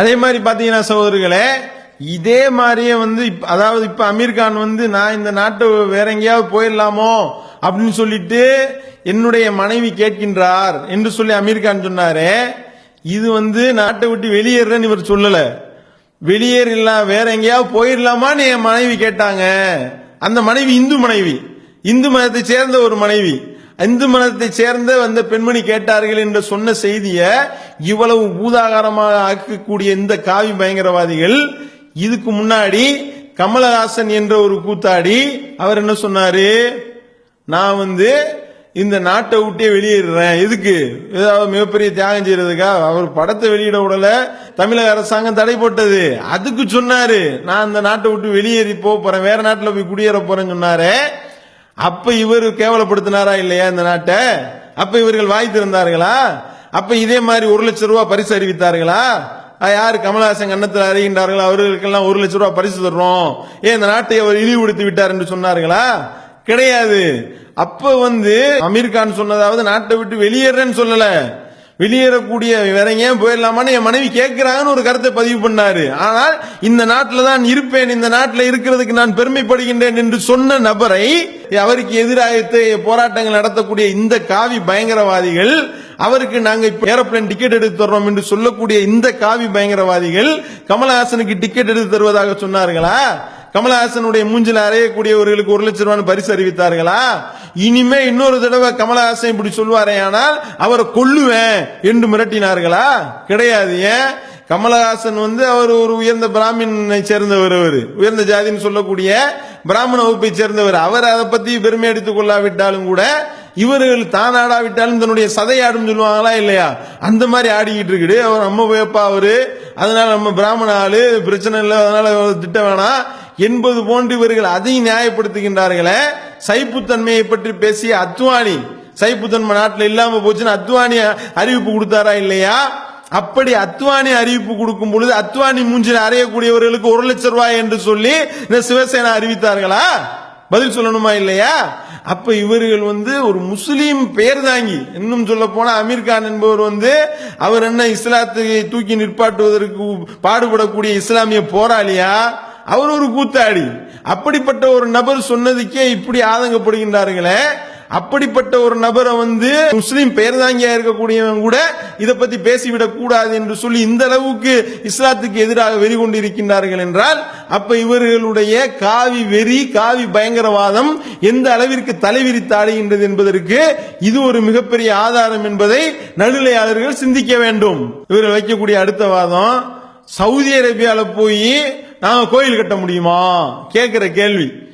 அதே மாதிரி பாத்தீங்கன்னா சகோதரர்களே இதே மாதிரியே வந்து அதாவது இப்ப அமீர் கான் வந்து நான் இந்த நாட்டை வேற எங்கேயாவது போயிடலாமோ அப்படின்னு சொல்லிட்டு என்னுடைய மனைவி கேட்கின்றார் என்று சொல்லி அமீர் கான் சொன்னாரே இது வந்து நாட்டை விட்டு வெளியேறுறேன்னு இவர் சொல்லல. வெளியேறலாம் வேற எங்கேயாவது போயிடலாமான்னு என் மனைவி கேட்டாங்க. அந்த மனைவி இந்து மனைவி. இந்து மதத்தை சேர்ந்த ஒரு மனைவி. இந்து மதத்தை சேர்ந்த வந்த பெண்மணி கேட்டார்கள் என்று சொன்ன செய்திய இவ்வளவு பூதாகாரமாக ஆக்கக்கூடிய இந்த காவி பயங்கரவாதிகள் இதுக்கு முன்னாடி கமலஹாசன் என்ற ஒரு கூத்தாடி அவர் என்ன சொன்னாரு? நான் வந்து இந்த நாட்டை விட்டே வெளியேறுறேன். எதுக்கு? ஏதாவது மிகப்பெரிய தியாகம் செய்யறதுக்கா? அவர் படத்தை வெளியிட விடல. தமிழக அரசாங்கம் தடை போட்டது. அதுக்கு சொன்னாரு. நான் அந்த நாட்டை விட்டு வெளியேறி போக போறேன். வேற நாட்டில் போய் குடியேற போறேன்னு சொன்னாரு. அப்ப இவர் கேவலப்படுத்தினாரா இல்லையா இந்த நாட்டை? அப்ப இவர்கள் வாய் திறந்தார்களா? அப்ப இதே மாதிரி ஒரு லட்சம் ரூபாய் பரிசு அறிவித்தார்களா? யார் கமலஹாசன் கன்னத்தில் அறிகின்றார்களோ அவர்களுக்கெல்லாம் ஒரு லட்சம் ரூபாய் பரிசு தர்றோம். ஏன் இந்த நாட்டை அவர் இழிவுபடுத்தி விட்டார் என்று சொன்னார்களா? கிடையாது. அப்ப வந்து அமீர் கான் சொன்னதாவது நாட்டை விட்டு வெளியேறேன்னு சொல்லல. வெளியேறக்கூடிய வேற ஏன் போயிடலாமான்னு என் மனைவி கேட்கிறாங்கன்னு ஒரு கருத்தை பதிவு பண்ணாரு. ஆனால் இந்த நாட்டில் தான் இருப்பேன் இந்த நாட்டில் இருக்கிறதுக்கு நான் பெருமைப்படுகின்றேன் என்று சொன்ன நபரை அவருக்கு எதிராக போராட்டங்கள் நடத்தக்கூடிய இந்த காவி பயங்கரவாதிகள் அவருக்கு நாங்க இப்ப ஏரோப்ளேன் டிக்கெட் எடுத்து தர்றோம் என்று சொல்லக்கூடிய இந்த காவி பயங்கரவாதிகள் கமலஹாசனுக்கு டிக்கெட் எடுத்து தருவதாக சொன்னார்களா? கமலஹாசனுடைய மூஞ்சில் அறையக்கூடியவர்களுக்கு ஒரு லட்சம் ரூபாய் பரிசு அறிவித்தார்களா? இனிமே இன்னொரு தடவை கமலஹாசன் இப்படி சொல்வாரே ஆனால் அவரை கொல்லுவேன் என்று மிரட்டினார்களா? கிடையாது ஏன்? கமலஹாசன் வந்து அவர் ஒரு உயர்ந்த பிராமினை சேர்ந்தவர் அவர். உயர்ந்த ஜாதின்னு சொல்லக்கூடிய பிராமண வகுப்பை சேர்ந்தவர். அவர் அதை பத்தி பெருமை எடுத்துக் கொள்ளாவிட்டாலும் கூட இவர்கள் தான் ஆடாவிட்டாலும் தன்னுடைய சதையாடும் சொல்லுவாங்களா இல்லையா? அந்த மாதிரி ஆடிக்கிட்டு இருக்குது. அவர் நம்ம வேப்பா அவரு. அதனால நம்ம பிராமண ஆளு பிரச்சனை இல்லை. அதனால திட்ட வேணாம். என்பது போன்று இவர்கள் அதையும் நியாயப்படுத்துகின்றார்களே. சைப்புத்தன்மையை பற்றி பேசிய அத்வானி சைப்புத்தன்மை நாட்டில் இல்லாம போச்சுன்னு அத்வானி அறிவிப்பு கொடுத்தாரா இல்லையா? அப்படி அத்வானி அறிவிப்பு கொடுக்கும் பொழுது அத்வானி மூஞ்சில் அறையக்கூடியவர்களுக்கு ஒரு லட்சம் ரூபாய் என்று சொல்லி இந்த சிவசேனா அறிவித்தார்களா? பதில் சொல்லணுமா இல்லையா? அப்ப இவர்கள் வந்து ஒரு முஸ்லீம் பெயர் தாங்கி இன்னும் சொல்ல போனா அமீர் கான் என்பவர் வந்து அவர் என்ன இஸ்லாத்தை தூக்கி நிற்பாட்டுவதற்கு பாடுபடக்கூடிய இஸ்லாமிய போராளியா? அவர் ஒரு கூத்தாடி. அப்படிப்பட்ட ஒரு நபர் சொன்னதுக்கே இப்படி ஆதங்கப்படுகின்றார்களே. அப்படிப்பட்ட ஒரு நபரை வந்து முஸ்லீம் பெயர் தாங்கியா இருக்கக்கூடியவன் கூட இதை பத்தி பேசிவிடக் கூடாது என்று சொல்லி இந்த அளவுக்கு இஸ்லாத்துக்கு எதிராக வெறி கொண்டு இருக்கின்றார்கள் என்றால் அப்ப இவர்களுடைய காவி வெறி காவி பயங்கரவாதம் எந்த அளவிற்கு தலைவிரித்து ஆடுகின்றது என்பதற்கு இது ஒரு மிகப்பெரிய ஆதாரம் என்பதை நடுநிலையாளர்கள் சிந்திக்க வேண்டும். இவர்கள் வைக்கக்கூடிய அடுத்த வாதம் சவுதி அரேபியாவில் போய் நாங்க கோயில் கட்ட முடியுமா? கேட்கிற கேள்வி.